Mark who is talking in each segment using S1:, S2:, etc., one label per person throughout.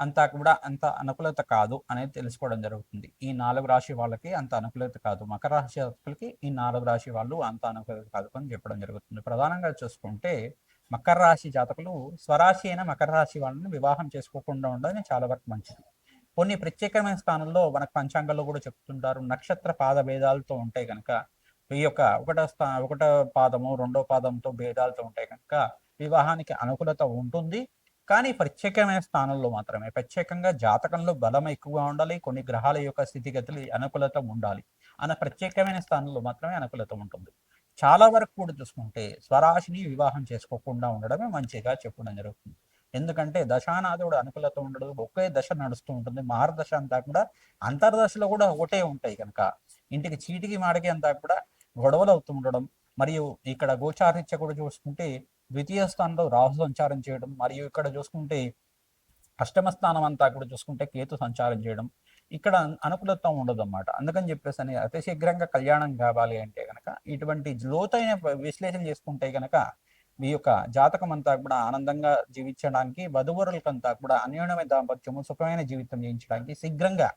S1: అంతా కూడా అంత అనుకూలత కాదు అనేది తెలుసుకోవడం జరుగుతుంది. ఈ నాలుగు రాశి వాళ్ళకి అంత అనుకూలత కాదు. మకర రాశి జాతకులకి ఈ నాలుగు రాశి వాళ్ళు అంత అనుకూలత కాదు అని చెప్పడం జరుగుతుంది. ప్రధానంగా చూసుకుంటే మకర రాశి జాతకులు స్వరాశి అయిన మకర రాశి వాళ్ళని వివాహం చేసుకోకుండా ఉండడం చాలా వరకు మంచిది. కొన్ని ప్రత్యేకమైన స్థానంలో మనకు పంచాంగంలో కూడా చెప్తుంటారు నక్షత్ర పాద భేదాలతో ఉంటే కనుక ఈ యొక్క ఒకటో స్థా ఒకటో పాదము రెండో పాదంతో భేదాలతో ఉంటే కనుక వివాహానికి అనుకూలత ఉంటుంది. కానీ ప్రత్యేకమైన స్థానంలో మాత్రమే. ప్రత్యేకంగా జాతకంలో బలం ఎక్కువగా ఉండాలి కొన్ని గ్రహాల యొక్క స్థితిగతులు అనుకూలత ఉండాలి అన్న ప్రత్యేకమైన స్థానంలో మాత్రమే అనుకూలత ఉంటుంది. చాలా వరకు కూడా చూసుకుంటే స్వరాశిని వివాహం చేసుకోకుండా ఉండడమే మంచిగా చెప్పడం జరుగుతుంది. ఎందుకంటే దశానాథుడు అనుకూలత ఉండదు ఒకే దశ నడుస్తూ ఉంటుంది మహర్దశ అంతా కూడా అంతర్దశలో కూడా ఒకటే ఉంటాయి కనుక. ఇంటికి చీటికి మాడికి అంతా కూడా గొడవలు అవుతూ ఉండడం మరియు ఇక్కడ గోచారిత్య కూడా చూసుకుంటే ద్వితీయ స్థానంలో రాహు సంచారం చేయడం మరియు ఇక్కడ చూసుకుంటే అష్టమ స్థానం అంతా కూడా చూసుకుంటే కేతు సంచారం చేయడం ఇక్కడ అనుకూలత ఉండదు అన్నమాట అందుకని చెప్పేసి అని అతి శీఘ్రంగా కళ్యాణం కావాలి అంటే కనుక ఇటువంటి లోతైన విశ్లేషణ చేసుకుంటే కనుక మీ యొక్క జాతకం అంతా కూడా ఆనందంగా జీవించడానికి వధువరులకంతా కూడా అన్యోన్యమైన దాంపత్యము సుఖమైన జీవితం జీవించడానికి శీఘ్రంగా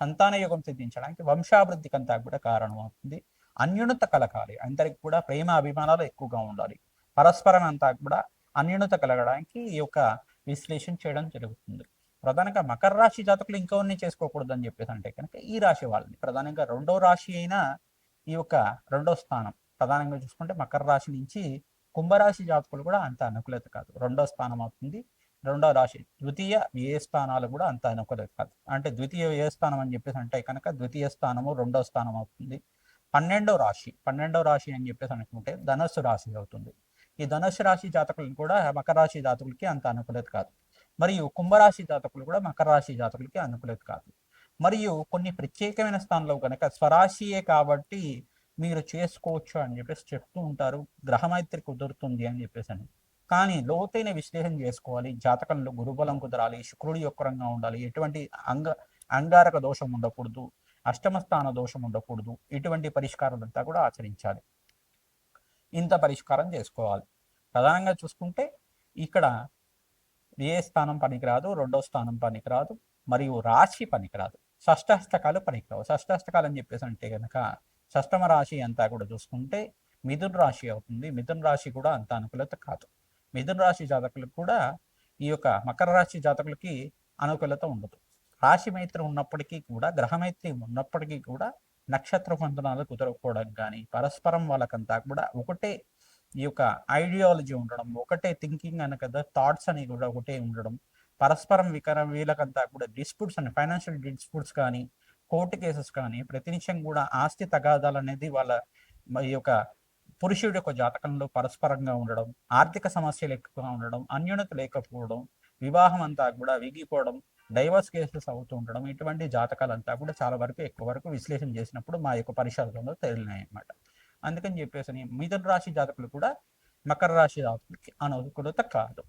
S1: సంతాన యోగం సిద్ధించడానికి వంశాభివృద్ధికి అంతా కూడా కారణం అవుతుంది అన్యూనత కలకాలి అందరికి కూడా ప్రేమ అభిమానాలు ఎక్కువగా ఉండాలి. పరస్పరం అంతా కూడా అన్యూనత కలగడానికి ఈ యొక్క విశ్లేషణ చేయడం జరుగుతుంది. ప్రధానంగా మకర రాశి జాతకులు ఇంకొన్ని చేసుకోకూడదు అని చెప్పేసి అంటే కనుక ఈ రాశి వాళ్ళని. ప్రధానంగా రెండో రాశి అయిన ఈ యొక్క రెండో స్థానం. ప్రధానంగా చూసుకుంటే మకర రాశి నుంచి కుంభరాశి జాతకులు కూడా అంత అనుకూలత కాదు. రెండో స్థానం అవుతుంది. రెండో రాశి ద్వితీయ వ్యయ స్థానాలు కూడా అంత అనుకూలత కాదు. అంటే ద్వితీయ వ్యయ స్థానం అని చెప్పేసి అంటే కనుక ద్వితీయ స్థానము రెండో స్థానం అవుతుంది. పన్నెండో రాశి పన్నెండో రాశి అని చెప్పేసి అనుకుంటే ధనస్సు రాశి అవుతుంది. ఈ ధనుసు రాశి జాతకులను కూడా మకర రాశి జాతకులకి అంత అనుకూలత కాదు. మరియు కుంభరాశి జాతకులు కూడా మకర రాశి జాతకులకి అనుకూలత కాదు. మరియు కొన్ని ప్రత్యేకమైన స్థానంలో కనుక స్వరాశియే కాబట్టి మీరు చేసుకోవచ్చు అని చెప్పేసి చెప్తూ ఉంటారు. గ్రహమైత్రి కుదురుతుంది అని చెప్పేసి అని. కానీ లోతైన విశ్లేషణ చేసుకోవాలి. జాతకంలో గురుబలం కుదరాలి. శుక్రుడి యొక్కరంగా ఉండాలి. ఎటువంటి అంగ అంగారక దోషం ఉండకూడదు. అష్టమ స్థాన దోషం ఉండకూడదు. ఇటువంటి పరిష్కారాలంతా కూడా ఆచరించాలి. ఇంత పరిష్కారం చేసుకోవాలి. ప్రధానంగా చూసుకుంటే ఇక్కడ ఏ స్థానం పనికిరాదు రెండో స్థానం పనికిరాదు మరియు రాశి పనికిరాదు. షష్టాష్టకాలు పనికిరావు. షష్టాష్టకాలు అని చెప్పేసి అంటే కనుక షష్టమ రాశి అంతా కూడా చూసుకుంటే మిథున్ రాశి అవుతుంది. మిథున్ రాశి కూడా అంత అనుకూలత కాదు. మిథున్ రాశి జాతకులకు కూడా ఈ యొక్క మకర రాశి జాతకులకి అనుకూలత ఉండదు. రాశి మైత్రి ఉన్నప్పటికీ కూడా గ్రహమైత్రి ఉన్నప్పటికీ కూడా నక్షత్ర బంధనాలు కుదరకపోవడం కానీ పరస్పరం వాళ్ళకంతా కూడా ఒకటే ఈ యొక్క ఐడియాలజీ ఉండడం ఒకటే థింకింగ్ అని కదా థాట్స్ అని కూడా ఒకటే ఉండడం పరస్పరం వికారం వీళ్ళకంతా కూడా డిస్ప్యూట్స్ అని ఫైనాన్షియల్ డిస్ప్యూట్స్ కానీ కోర్టు కేసెస్ కానీ ప్రతినిత్యం కూడా ఆస్తి తగాదాలు అనేది వాళ్ళ ఈ యొక్క పురుషుడి యొక్క జాతకంలో పరస్పరంగా ఉండడం ఆర్థిక సమస్యలు ఎక్కువగా ఉండడం అన్యూనత లేకపోవడం వివాహం అంతా కూడా విగిపోవడం డైవర్స్ కేసెస్ అవుతూ ఉండడం ఇటువంటి జాతకాలంతా కూడా చాలా వరకు ఎక్కువ వరకు విశ్లేషణ చేసినప్పుడు మా యొక్క పరిశోధనలో తేలినాయి అన్నమాట అందుకని చెప్పేసి మిథున రాశి జాతకులు కూడా మకర రాశి జాతకులకి అనుకూలత కాదు.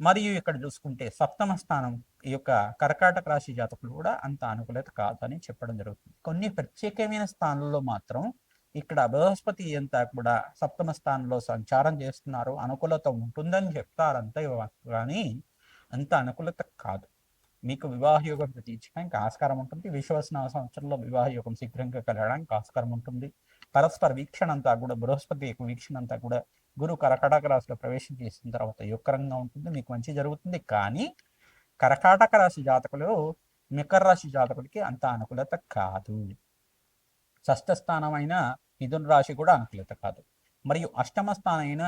S1: మరియు ఇక్కడ చూసుకుంటే సప్తమ స్థానం ఈ యొక్క కర్కాటక రాశి జాతకులు కూడా అంత అనుకూలత కాదు అని చెప్పడం జరుగుతుంది. కొన్ని ప్రత్యేకమైన స్థానంలో మాత్రం ఇక్కడ బృహస్పతి అంతా కూడా సప్తమ స్థానంలో సంచారం చేస్తున్నారు అనుకూలత ఉంటుందని చెప్తారంతే కానీ అంత అనుకూలత కాదు. మీకు వివాహ యోగం తీర్చడానికి ఆస్కారం ఉంటుంది. విశ్వసన సంవత్సరంలో వివాహ యోగం శీఘ్రంగా కలగడానికి ఆస్కారం ఉంటుంది. పరస్పర వీక్షణ అంతా కూడా బృహస్పతి యొక్క వీక్షణ అంతా కూడా గురు కర్కటక రాశిలో ప్రవేశం చేసిన తర్వాత యుక్కరంగా ఉంటుంది. మీకు మంచి జరుగుతుంది. కానీ కరకాటక రాశి జాతకులు మికర రాశి జాతకుడికి అంత అనుకూలత కాదు. షష్ఠ స్థానమైన మిథున రాశి కూడా అనుకూలత కాదు. మరియు అష్టమ స్థానమైన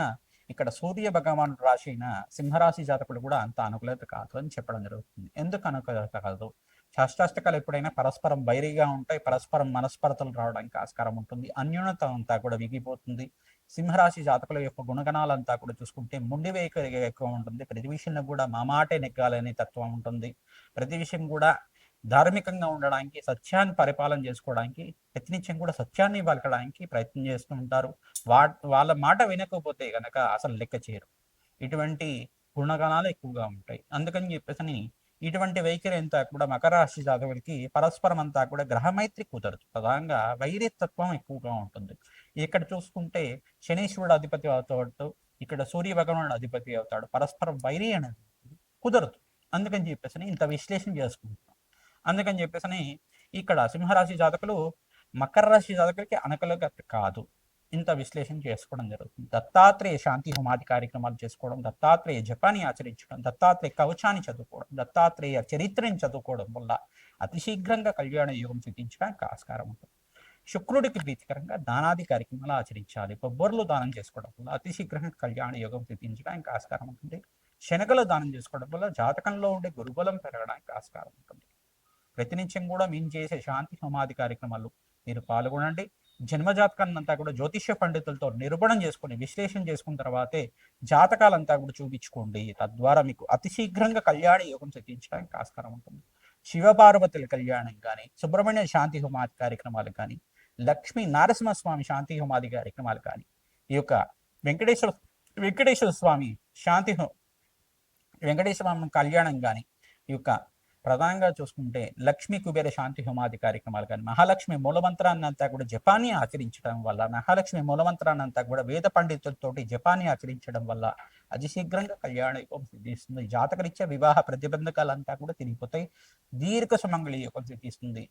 S1: ఇక్కడ సూర్య భగవానుడు రాసిన సింహరాశి జాతకులు కూడా అంత అనుకూలత కాదు అని చెప్పడం జరుగుతుంది. ఎందుకు అనుకూలత కాదు? షష్టాష్టకాలు ఎప్పుడైనా పరస్పరం వైరీగా ఉంటాయి పరస్పరం మనస్పరతలు రావడానికి ఆస్కారం ఉంటుంది అన్యూనత అంతా కూడా విగిపోతుంది సింహరాశి జాతకుల యొక్క గుణగణాలంతా కూడా చూసుకుంటే ముండి వేయక ఎక్కువ ఉంటుంది. ప్రతి విషయంలో కూడా మా మాటే నెగ్గాలనే తత్వం ఉంటుంది. ప్రతి విషయం కూడా ధార్మికంగా ఉండడానికి సత్యాన్ని పరిపాలన చేసుకోవడానికి ప్రతినిత్యం కూడా సత్యాన్ని పలకడానికి ప్రయత్నం చేస్తూ ఉంటారు. వా వాళ్ళ మాట వినకపోతే కనుక అసలు లెక్క చేయరు. ఇటువంటి గుణగణాలు ఎక్కువగా ఉంటాయి. అందుకని చెప్పేసి ఇటువంటి వైఖరి అంతా కూడా మకర రాశి జాతకులకి పరస్పరం అంతా కూడా గ్రహమైత్రి కుదరదు. ప్రధానంగా వైరియతత్వం ఎక్కువగా ఉంటుంది. ఇక్కడ చూసుకుంటే శనీశ్వరుడు అధిపతి అవుతాడు. ఇక్కడ సూర్య భగవానుడు అధిపతి అవుతాడు. పరస్పరం వైరి అనేది కుదరదు. అందుకని చెప్పేసి ఇంత విశ్లేషణ చేసుకుంటాం అందుకని చెప్పేసి ఇక్కడ సింహరాశి జాతకులు మకర రాశి జాతకులకి అనకలుగా కాదు. ఇంత విశ్లేషణ చేసుకోవడం జరుగుతుంది. దత్తాత్రేయ శాంతి హోమాది కార్యక్రమాలు చేసుకోవడం దత్తాత్రేయ జపాన్ని ఆచరించడం దత్తాత్రేయ కవచాన్ని చదువుకోవడం దత్తాత్రేయ చరిత్రని చదువుకోవడం వల్ల అతి శీఘ్రంగా కళ్యాణ యోగం సిద్ధించడానికి ఆస్కారం ఉంటుంది. శుక్రుడికి ప్రీతికరంగా దానాది కార్యక్రమాలు ఆచరించాలి. కొబ్బర్లు దానం చేసుకోవడం వల్ల అతి శీఘ్రంగా కళ్యాణ యోగం సిద్ధించడానికి ఆస్కారం ఉంటుంది. శనగలు దానం చేసుకోవడం వల్ల జాతకంలో ఉండే గురుబలం పెరగడానికి ఆస్కారం ఉంటుంది. ప్రతినిత్యం కూడా మేము చేసే శాంతి హోమాది కార్యక్రమాలు మీరు పాల్గొనండి. జన్మజాతకాన్ని అంతా కూడా జ్యోతిష్య పండితులతో నిరూపణం చేసుకొని విశ్లేషణ చేసుకున్న తర్వాతే జాతకాలంతా కూడా చూపించుకోండి. తద్వారా మీకు అతి శీఘ్రంగా కళ్యాణ యోగం సిద్ధించడానికి ఆస్కారం ఉంటుంది. శివపార్వతుల కళ్యాణం కానీ సుబ్రహ్మణ్య శాంతి హోమాది కార్యక్రమాలు కానీ లక్ష్మీ నారసింహస్వామి శాంతి హోమాది కార్యక్రమాలు కానీ ఈ యొక్క వెంకటేశ్వర వెంకటేశ్వర స్వామి శాంతి వెంకటేశ్వర స్వామి కళ్యాణం కానీ ఈ యొక్క ప్రధానంగా చూసుకుంటే లక్ష్మీ కుబేర శాంతి హోమాది కార్యక్రమాలు కానీ మహాలక్ష్మి మూలమంత్రాన్ని అంతా కూడా జపాన్ని ఆచరించడం వల్ల మహాలక్ష్మి మూలమంత్రాన్ని అంతా కూడా వేద పండితులతోటి జపాన్ని ఆచరించడం వల్ల అతి శీఘ్రంగా కళ్యాణ యోగం సిద్ధిస్తుంది. జాతకరీత్యా వివాహ ప్రతిబంధకాలంతా కూడా తిరిగిపోతాయి. దీర్ఘ సుమంగళి యోగం సిద్ధిస్తుంది.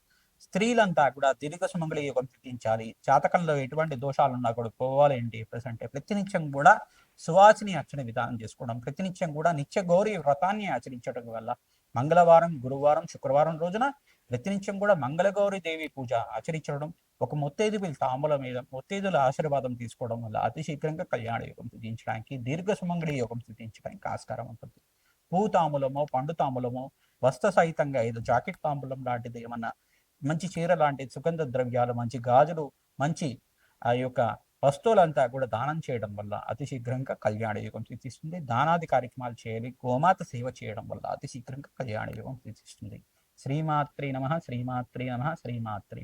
S1: స్త్రీలంతా కూడా దీర్ఘ సుమంగళి యోగం సిద్ధించాలి. జాతకంలో ఎటువంటి దోషాలు ఉన్నా కూడా పోవాలేంటి ఏంటి ప్రతినిత్యం కూడా సువాసిని అర్చన విధానం చేసుకోవడం ప్రతినిత్యం కూడా నిత్య గౌరీ వ్రతాన్ని ఆచరించడం వల్ల మంగళవారం గురువారం శుక్రవారం రోజున ప్రతినిత్యం కూడా మంగళగౌరి దేవి పూజ ఆచరించడం ఒక ముత్తైదువుల తాంబూల మీద ముత్తైదుల ఆశీర్వాదం తీసుకోవడం వల్ల అతి శీఘ్రంగా కళ్యాణ యోగం సిద్ధించడానికి దీర్ఘ సుమంగళి యోగం సిద్ధించడానికి ఆస్కారం ఉంటుంది. పూ తాంబూలమో పండు తాంబూలమో వస్త్ర సహితంగా ఏదో జాకెట్ తాంబూలం లాంటిది ఏమన్నా మంచి చీర లాంటి సుగంధ ద్రవ్యాలు మంచి గాజులు మంచి ఆ యొక్క వస్తువులంతా కూడా దానం చేయడం వల్ల అతి శీఘ్రంగా కళ్యాణ యుగం సిద్ధిస్తుంది దానాది కార్యక్రమాలు చేయాలి గోమాత సేవ చేయడం వల్ల అతి శీఘ్రంగా కళ్యాణ యుగం సిద్ధిస్తుంది శ్రీమాత్రి నమ శ్రీమాత్రి నమ శ్రీమాత్రి